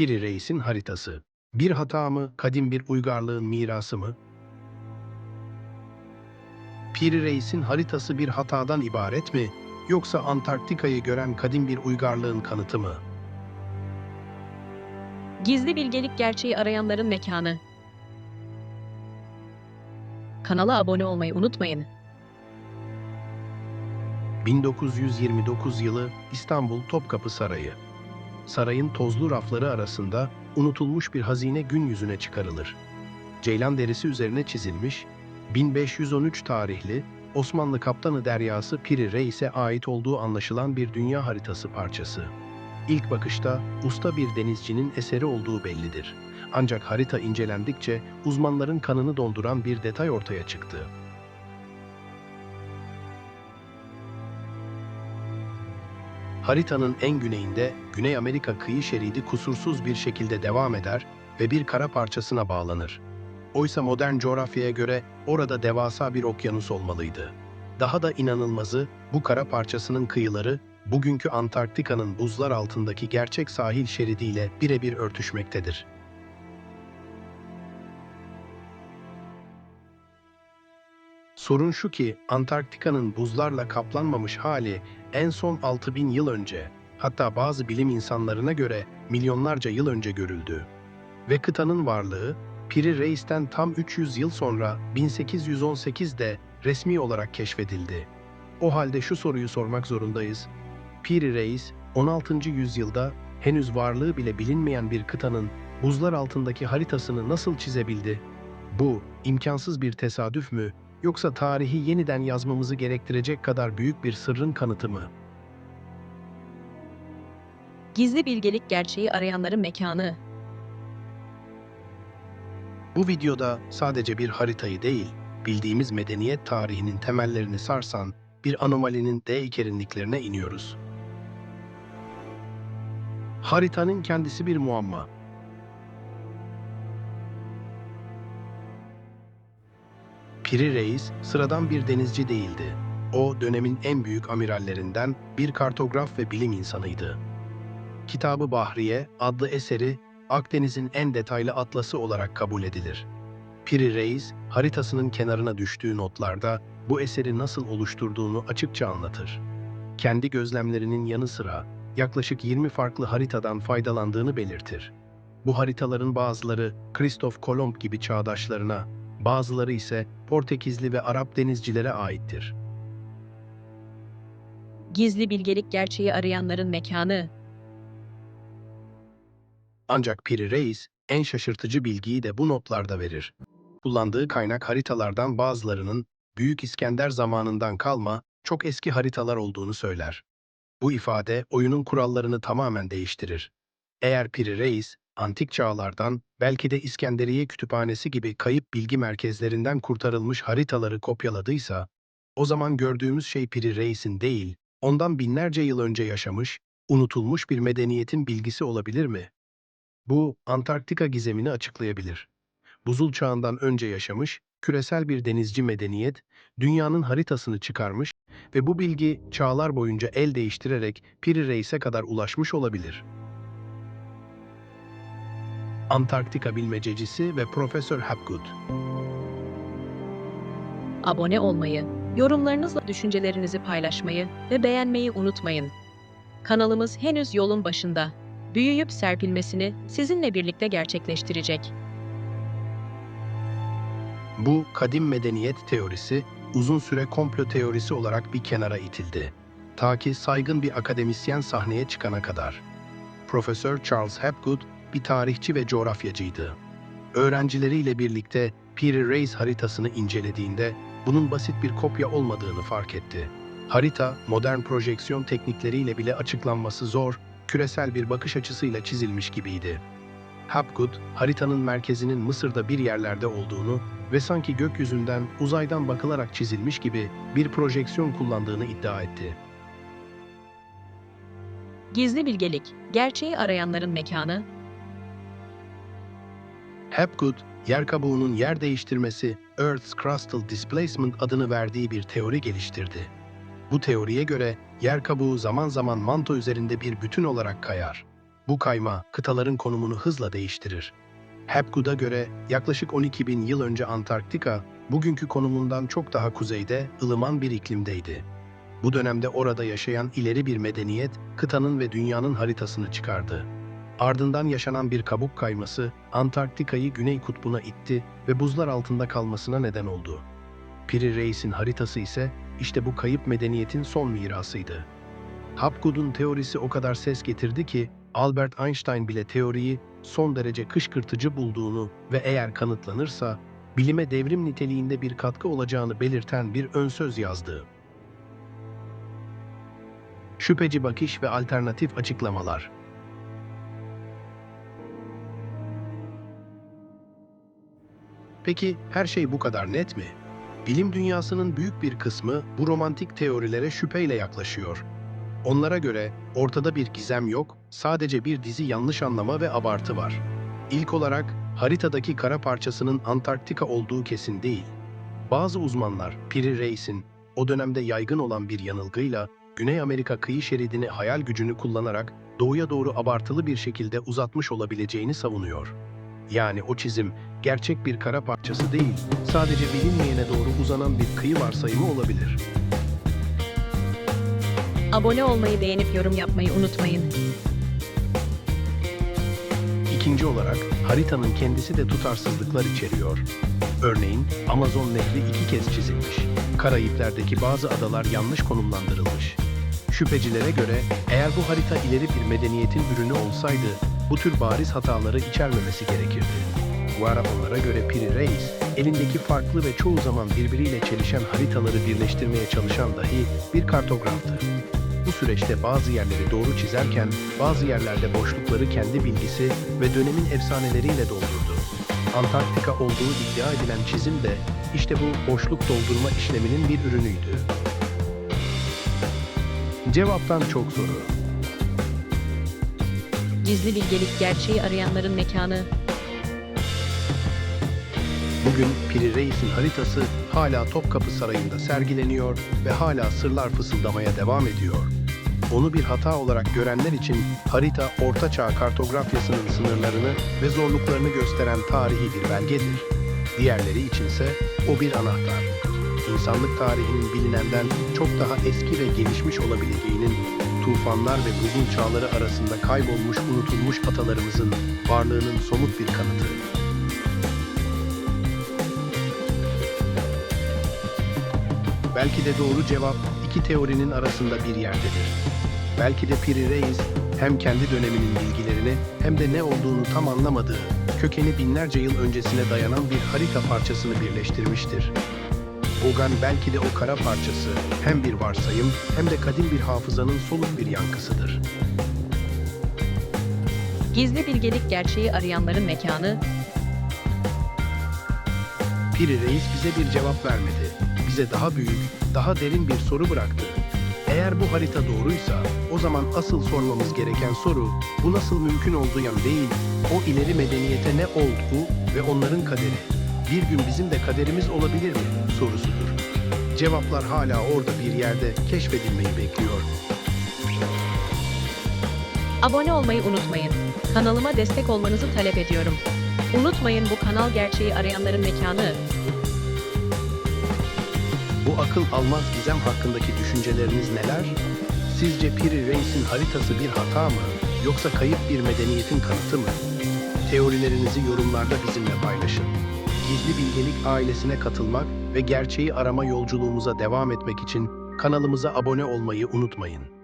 Piri Reis'in haritası. Bir hata mı, kadim bir uygarlığın mirası mı? Piri Reis'in haritası bir hatadan ibaret mi, yoksa Antarktika'yı gören kadim bir uygarlığın kanıtı mı? Gizli bilgelik gerçeği arayanların mekanı. Kanala abone olmayı unutmayın. 1929 yılı İstanbul Topkapı Sarayı. Sarayın tozlu rafları arasında unutulmuş bir hazine gün yüzüne çıkarılır. Ceylan derisi üzerine çizilmiş, 1513 tarihli Osmanlı Kaptanı Deryası Piri Reis'e ait olduğu anlaşılan bir dünya haritası parçası. İlk bakışta usta bir denizcinin eseri olduğu bellidir. Ancak harita incelendikçe uzmanların kanını donduran bir detay ortaya çıktı. Haritanın en güneyinde Güney Amerika kıyı şeridi kusursuz bir şekilde devam eder ve bir kara parçasına bağlanır. Oysa modern coğrafyaya göre orada devasa bir okyanus olmalıydı. Daha da inanılmazı bu kara parçasının kıyıları bugünkü Antarktika'nın buzlar altındaki gerçek sahil şeridiyle birebir örtüşmektedir. Sorun şu ki Antarktika'nın buzlarla kaplanmamış hali en son 6000 yıl önce, hatta bazı bilim insanlarına göre milyonlarca yıl önce görüldü. Ve kıtanın varlığı Piri Reis'ten tam 300 yıl sonra 1818'de resmi olarak keşfedildi. O halde şu soruyu sormak zorundayız. Piri Reis 16. yüzyılda henüz varlığı bile bilinmeyen bir kıtanın buzlar altındaki haritasını nasıl çizebildi? Bu imkansız bir tesadüf mü yoksa tarihi yeniden yazmamızı gerektirecek kadar büyük bir sırrın kanıtı mı? Gizli bilgelik gerçeği arayanların mekanı. Bu videoda sadece bir haritayı değil, bildiğimiz medeniyet tarihinin temellerini sarsan bir anomalinin D-ikerinliklerine iniyoruz. Haritanın kendisi bir muamma. Piri Reis sıradan bir denizci değildi. O dönemin en büyük amirallerinden bir kartograf ve bilim insanıydı. Kitabı Bahriye adlı eseri Akdeniz'in en detaylı atlası olarak kabul edilir. Piri Reis, haritasının kenarına düştüğü notlarda bu eseri nasıl oluşturduğunu açıkça anlatır. Kendi gözlemlerinin yanı sıra yaklaşık 20 farklı haritadan faydalandığını belirtir. Bu haritaların bazıları Kristof Kolomb gibi çağdaşlarına, bazıları ise Portekizli ve Arap denizcilere aittir. Gizli bilgelik gerçeği arayanların mekanı. Ancak Piri Reis en şaşırtıcı bilgiyi de bu notlarda verir. Kullandığı kaynak haritalardan bazılarının Büyük İskender zamanından kalma çok eski haritalar olduğunu söyler. Bu ifade oyunun kurallarını tamamen değiştirir. Eğer Piri Reis, antik çağlardan belki de İskenderiye Kütüphanesi gibi kayıp bilgi merkezlerinden kurtarılmış haritaları kopyaladıysa, o zaman gördüğümüz şey Piri Reis'in değil, ondan binlerce yıl önce yaşamış, unutulmuş bir medeniyetin bilgisi olabilir mi? Bu Antarktika gizemini açıklayabilir. Buzul çağından önce yaşamış, küresel bir denizci medeniyet, dünyanın haritasını çıkarmış ve bu bilgi çağlar boyunca el değiştirerek Piri Reis'e kadar ulaşmış olabilir. Antarktika bilmececisi ve Profesör Hapgood Abone olmayı, yorumlarınızla düşüncelerinizi paylaşmayı ve beğenmeyi unutmayın. Kanalımız henüz yolun başında. Büyüyüp serpilmesini sizinle birlikte gerçekleştirecek. Bu kadim medeniyet teorisi uzun süre komplo teorisi olarak bir kenara itildi. Ta ki saygın bir akademisyen sahneye çıkana kadar. Profesör Charles Hapgood bir tarihçi ve coğrafyacıydı. Öğrencileriyle birlikte Piri Reis haritasını incelediğinde bunun basit bir kopya olmadığını fark etti. Harita, modern projeksiyon teknikleriyle bile açıklanması zor, küresel bir bakış açısıyla çizilmiş gibiydi. Hapgood, haritanın merkezinin Mısır'da bir yerlerde olduğunu ve sanki gökyüzünden uzaydan bakılarak çizilmiş gibi bir projeksiyon kullandığını iddia etti. Gizli bilgelik, gerçeği arayanların mekanı. Hapgood, yer kabuğunun yer değiştirmesi Earth's Crustal Displacement adını verdiği bir teori geliştirdi. Bu teoriye göre yer kabuğu zaman zaman manto üzerinde bir bütün olarak kayar. Bu kayma kıtaların konumunu hızla değiştirir. Hapgood'a göre yaklaşık 12 bin yıl önce Antarktika, bugünkü konumundan çok daha kuzeyde, ılıman bir iklimdeydi. Bu dönemde orada yaşayan ileri bir medeniyet, kıtanın ve dünyanın haritasını çıkardı. Ardından yaşanan bir kabuk kayması, Antarktika'yı Güney Kutbu'na itti ve buzlar altında kalmasına neden oldu. Piri Reis'in haritası ise işte bu kayıp medeniyetin son mirasıydı. Hapgood'un teorisi o kadar ses getirdi ki Albert Einstein bile teoriyi son derece kışkırtıcı bulduğunu ve eğer kanıtlanırsa bilime devrim niteliğinde bir katkı olacağını belirten bir ön söz yazdı. Şüpheci bakış ve alternatif açıklamalar. Peki her şey bu kadar net mi? Bilim dünyasının büyük bir kısmı bu romantik teorilere şüpheyle yaklaşıyor. Onlara göre ortada bir gizem yok, sadece bir dizi yanlış anlama ve abartı var. İlk olarak haritadaki kara parçasının Antarktika olduğu kesin değil. Bazı uzmanlar Piri Reis'in o dönemde yaygın olan bir yanılgıyla Güney Amerika kıyı şeridini hayal gücünü kullanarak doğuya doğru abartılı bir şekilde uzatmış olabileceğini savunuyor. Yani o çizim gerçek bir kara parçası değil, sadece bilinmeyene doğru uzanan bir kıyı varsayımı olabilir. Abone olmayı, beğenip yorum yapmayı unutmayın. İkinci olarak haritanın kendisi de tutarsızlıklar içeriyor. Örneğin Amazon Nehri iki kez çizilmiş. Karayipler'deki bazı adalar yanlış konumlandırılmış. Şüphecilere göre eğer bu harita ileri bir medeniyetin ürünü olsaydı bu tür bariz hataları içermemesi gerekirdi. Bu ara onlara göre Piri Reis, elindeki farklı ve çoğu zaman birbiriyle çelişen haritaları birleştirmeye çalışan dahi bir kartograftı. Bu süreçte bazı yerleri doğru çizerken bazı yerlerde boşlukları kendi bilgisi ve dönemin efsaneleriyle doldurdu. Antarktika olduğu iddia edilen çizim de işte bu boşluk doldurma işleminin bir ürünüydü. Cevaptan çok soru. Gizli bilgelik gerçeği arayanların mekanı. Bugün Piri Reis'in haritası hala Topkapı Sarayı'nda sergileniyor ve hala sırlar fısıldamaya devam ediyor. Onu bir hata olarak görenler için harita Orta Çağ kartografyasının sınırlarını ve zorluklarını gösteren tarihi bir belgedir. Diğerleri içinse o bir anahtar. İnsanlık tarihinin bilinenden çok daha eski ve gelişmiş olabileceğinin, tufanlar ve buzul çağları arasında kaybolmuş unutulmuş atalarımızın varlığının somut bir kanıtı. Belki de doğru cevap iki teorinin arasında bir yerdedir. Belki de Piri Reis hem kendi döneminin bilgilerini hem de ne olduğunu tam anlamadığı, kökeni binlerce yıl öncesine dayanan bir harita parçasını birleştirmiştir. Ogan belki de o kara parçası hem bir varsayım hem de kadim bir hafızanın soluk bir yankısıdır. Gizli bilgelik gerçeği arayanların mekanı. Piri Reis bize bir cevap vermedi. Bize daha büyük, daha derin bir soru bıraktı. Eğer bu harita doğruysa, o zaman asıl sormamız gereken soru, bu nasıl mümkün olduğu yan değil, o ileri medeniyete ne oldu ve onların kaderi, bir gün bizim de kaderimiz olabilir mi sorusudur. Cevaplar hala orada bir yerde keşfedilmeyi bekliyor. Abone olmayı unutmayın. Kanalıma destek olmanızı talep ediyorum. Unutmayın bu kanal gerçeği arayanların mekanı. Bu akıl almaz gizem hakkındaki düşünceleriniz neler? Sizce Piri Reis'in haritası bir hata mı? Yoksa kayıp bir medeniyetin kanıtı mı? Teorilerinizi yorumlarda bizimle paylaşın. Gizli Bilgelik ailesine katılmak ve gerçeği arama yolculuğumuza devam etmek için kanalımıza abone olmayı unutmayın.